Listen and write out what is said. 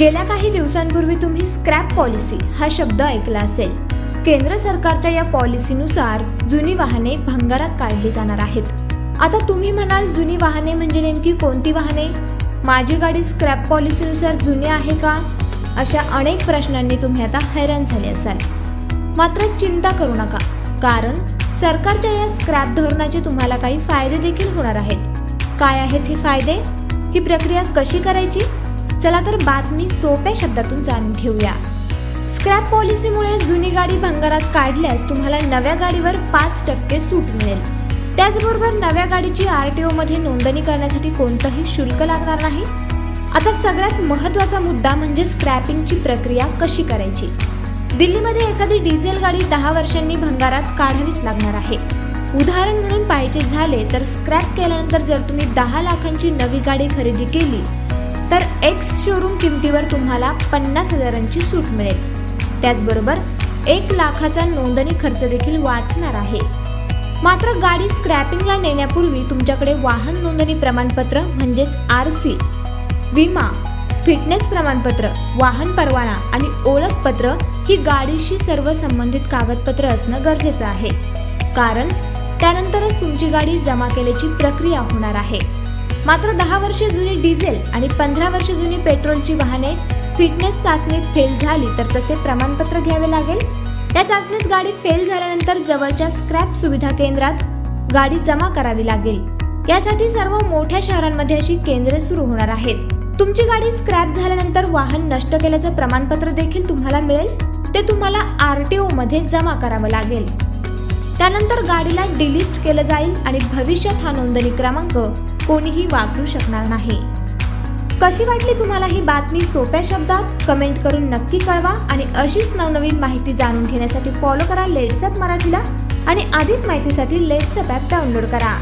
गेल्या काही दिवसांपूर्वी तुम्ही स्क्रॅप पॉलिसी हा शब्द ऐकला असेल. केंद्र सरकारच्या या पॉलिसीनुसार जुनी वाहने भंगारात काढली जाणार आहेत. आता तुम्ही म्हणाल जुनी वाहने म्हणजे नेमकी कोणती वाहने? माझी गाडी स्क्रॅप पॉलिसीनुसार जुनी आहे का? अशा अनेक प्रश्नांनी तुम्ही आता हैराण झाले असाल. मात्र चिंता करू नका कारण सरकारच्या या स्क्रॅप धोरणाचे तुम्हाला काही फायदे देखील होणार आहेत. काय आहेत हे फायदे? ही प्रक्रिया कशी करायची? चला तर बातमी सोप्या शब्दातून जाणून घेऊया. स्क्रॅप पॉलिसीमुळे जुनी गाडी भंगारात काढल्यास तुम्हाला नव्या गाडीवर पाच टक्के सूट मिळेल. त्याचबरोबर नव्या गाडीची आर टी ओमध्ये नोंदणी करण्यासाठी कोणतंही शुल्क लागणार नाही. आता सगळ्यात महत्त्वाचा मुद्दा म्हणजे स्क्रॅपिंगची प्रक्रिया कशी करायची? दिल्लीमध्ये एखादी डिझेल गाडी दहा वर्षांनी भंगारात काढावीच लागणार आहे. उदाहरण म्हणून पाहिजे झाले तर स्क्रॅप केल्यानंतर जर तुम्ही दहा लाखांची नवी गाडी खरेदी केली तर एक्स शोरूम किमतीवर तुम्हाला पन्नास हजारांची सूट मिळेल. त्याचबरोबर एक लाखाचा नोंदणी खर्च देखील वाचणार आहे. मात्र गाडी स्क्रॅपिंगला नेण्यापूर्वी तुमच्याकडे वाहन नोंदणी प्रमाणपत्र म्हणजेच आर सी विमा फिटनेस प्रमाणपत्र वाहन परवाना आणि ओळखपत्र ही गाडीशी सर्व संबंधित कागदपत्र असणं गरजेचं आहे. कारण त्यानंतरच तुमची गाडी जमा केल्याची प्रक्रिया होणार आहे. मात्र दहा वर्षे जुनी डिझेल आणि पंधरा वर्षे जुनी पेट्रोलची वाहने फिटनेस चाचणीत फेल झाली तर तसे प्रमाणपत्र घ्यावे लागेल. त्या चाचणीत गाडी फेल झाल्यानंतर जवळच्या स्क्रॅप सुविधा केंद्रात गाडी जमा करावी लागेल. यासाठी सर्व मोठ्या शहरांमध्ये अशी केंद्रे सुरू होणार आहेत. तुमची गाडी स्क्रॅप झाल्यानंतर वाहन नष्ट केल्याचं प्रमाणपत्र देखील तुम्हाला मिळेल. ते तुम्हाला आर टी मध्ये जमा करावं लागेल. त्यानंतर गाडीला डिलिस्ट केलं जाईल आणि भविष्यात हा नोंदणी क्रमांक कोणीही वापरू शकणार नाही. कशी वाटली तुम्हाला ही बातमी सोप्या शब्दात? कमेंट करून नक्की कळवा आणि अशीच नवनवीन माहिती जाणून घेण्यासाठी फॉलो करा लेट्सअप मराठीला आणि अधिक माहितीसाठी लेट्सअप ॲप डाउनलोड करा.